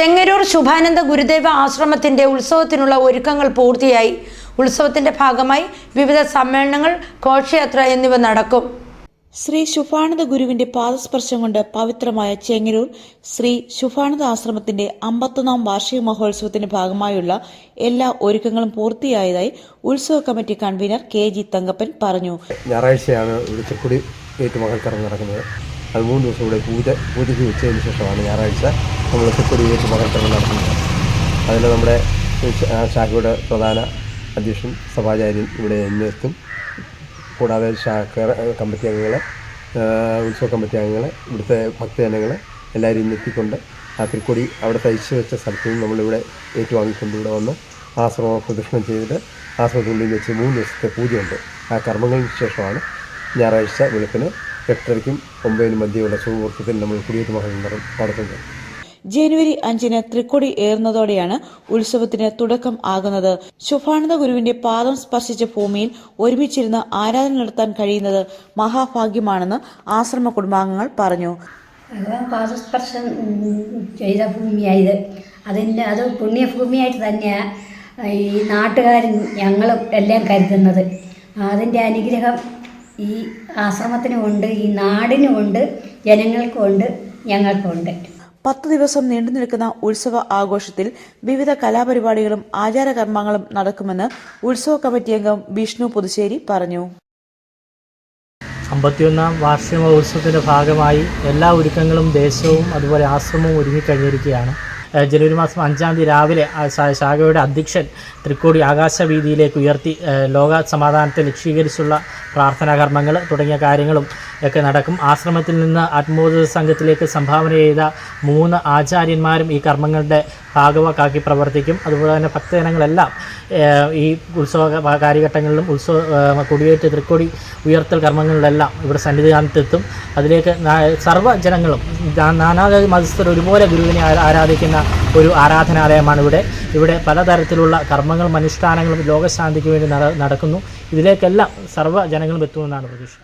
ചെങ്ങന്നൂർ ശുഭാനന്ദ ഗുരുദേവ ആശ്രമത്തിന്റെ ഉത്സവത്തിനുള്ള ഒരുക്കങ്ങൾ പൂർത്തിയായി. ഉത്സവത്തിന്റെ ഭാഗമായി വിവിധ സമ്മേളനങ്ങൾ ഘോഷയാത്ര എന്നിവ നടക്കും. ശ്രീ ശുഭാനന്ദ ഗുരുവിന്റെ പാദസ്പർശം കൊണ്ട് പവിത്രമായ ചെങ്ങരൂർ ശ്രീ ശുഭാനന്ദ ആശ്രമത്തിന്റെ അമ്പത്തൊന്നാം വാർഷിക മഹോത്സവത്തിന്റെ ഭാഗമായുള്ള എല്ലാ ഒരുക്കങ്ങളും പൂർത്തിയായതായി ഉത്സവ committee convener K G Thankappan പറഞ്ഞു. ഞായറാഴ്ചയാണ് ഇവിടെ തൃക്കുടി ഏറ്റുമകൽക്കറങ്ങ് നടക്കുന്നത്. അത് മൂന്ന് ദിവസം കൂടെ പൂജ പൂജയ്ക്ക് ഉച്ചതിന് ശേഷമാണ് ഞായറാഴ്ച. നമ്മൾ തൃക്കുടി പകർത്തങ്ങൾ നടത്തുന്നത് അതിൽ നമ്മുടെ ശാഖയുടെ പ്രധാന അധ്യക്ഷൻ സഭാചാര്യൻ ഇവിടെ എത്തും കൂടാതെ ശാഖ കമ്മിറ്റി അംഗങ്ങൾ ഉത്സവ കമ്മിറ്റി അംഗങ്ങൾ ഇവിടുത്തെ ഭക്തജനങ്ങൾ എല്ലാവരും ഇന്ന് എത്തിക്കൊണ്ട് ആ തൃക്കൊടി അവിടെ തയ്ച്ചു വെച്ച സ്ഥലത്ത് നിന്ന് നമ്മളിവിടെ ഏറ്റുവാങ്ങിക്കൊണ്ട് ഇവിടെ വന്ന് ആശ്രമം പ്രദക്ഷിണം ചെയ്തിട്ട് ആശ്രമത്തിനുള്ളിൽ വെച്ച് മൂന്ന് ദിവസത്തെ പൂജയുണ്ട്. ആ കർമ്മങ്ങൾക്ക് ശേഷമാണ് ഞായറാഴ്ച വെളുപ്പിന് എട്ടരയ്ക്കും ഒമ്പതിനും മധ്യയുള്ള സുഹൃത്തുക്കൾ നമ്മൾ കുടിയേറ്റ് മഹൽ നടത്തുന്നത്. ജനുവരി അഞ്ചിന് തൃക്കൊടി ഏറുന്നതോടെയാണ് ഉത്സവത്തിന് തുടക്കം ആകുന്നത്. ശുഭാനന്ദ ഗുരുവിന്റെ പാദം സ്പർശിച്ച ഭൂമിയിൽ ഒരുമിച്ചിരുന്ന് ആരാധന നടത്താൻ കഴിയുന്നത് മഹാഭാഗ്യമാണെന്ന് ആശ്രമ കുടുംബാംഗങ്ങൾ പറഞ്ഞു. പാദസ്പർശം ചെയ്ത ഭൂമിയായത്. അതിന്റെ അത് പുണ്യഭൂമിയായിട്ട് തന്നെയാണ് ഈ നാട്ടുകാരും ഞങ്ങളും എല്ലാം കരുതുന്നത്. അതിന്റെ അനുഗ്രഹം ഈ ആശ്രമത്തിനുമുണ്ട് ഈ നാടിനുമുണ്ട് ജനങ്ങൾക്കുമുണ്ട് ഞങ്ങൾക്കുമുണ്ട്. പത്ത് ദിവസം നീണ്ടു നിൽക്കുന്ന ഉത്സവ ആഘോഷത്തിൽ വിവിധ കലാപരിപാടികളും ആചാരകർമ്മങ്ങളും നടക്കുമെന്ന് ഉത്സവ കമ്മിറ്റി അംഗം വിഷ്ണു പുതുശ്ശേരി പറഞ്ഞു. അമ്പത്തിയൊന്നാം വാർഷിക മഹോത്സവത്തിന്റെ ഭാഗമായി എല്ലാ ഒരുക്കങ്ങളും ദേശവും അതുപോലെ ആശ്രമവും ഒരുങ്ങിക്കഴിഞ്ഞിരിക്കുകയാണ് ജനുവരി മാസം അഞ്ചാം തീയതി രാവിലെ ശാഖയുടെ അധ്യക്ഷൻ തൃക്കോടി ആകാശവീതിയിലേക്ക് ഉയർത്തി ലോക സമാധാനത്തെ ലക്ഷീകരിച്ചുള്ള പ്രാർത്ഥനാ കർമ്മങ്ങൾ തുടങ്ങിയ കാര്യങ്ങളും ഒക്കെ നടക്കും. ആശ്രമത്തിൽ നിന്ന് ആത്മബോധ സംഘത്തിലേക്ക് സംഭാവന ചെയ്ത മൂന്ന് ആചാര്യന്മാരും ഈ കർമ്മങ്ങളുടെ ഭാഗവാക്കാക്കി പ്രവർത്തിക്കും. അതുപോലെ തന്നെ ഭക്തജനങ്ങളെല്ലാം ഈ ഉത്സവ കാര്യഘട്ടങ്ങളിലും ഉത്സവ കൊടിയേറ്റ് തൃക്കൊടി ഉയർത്തൽ കർമ്മങ്ങളിലെല്ലാം ഇവിടെ സന്നിധാനത്തെത്തും. അതിലേക്ക് സർവ ജനങ്ങളും നാനാജാതി മതസ്ഥർ ഒരുപോലെ ഗുരുവിനെ ആരാധിക്കുന്ന ഒരു ആരാധനാലയമാണ് ഇവിടെ. ഇവിടെ പലതരത്തിലുള്ള കർമ്മങ്ങളും അനുഷ്ഠാനങ്ങളും ലോകശാന്തിക്ക് വേണ്ടി നടക്കുന്നു. ഇതിലേക്കെല്ലാം സർവ ജനങ്ങളും എത്തുമെന്നാണ് പ്രതീക്ഷ.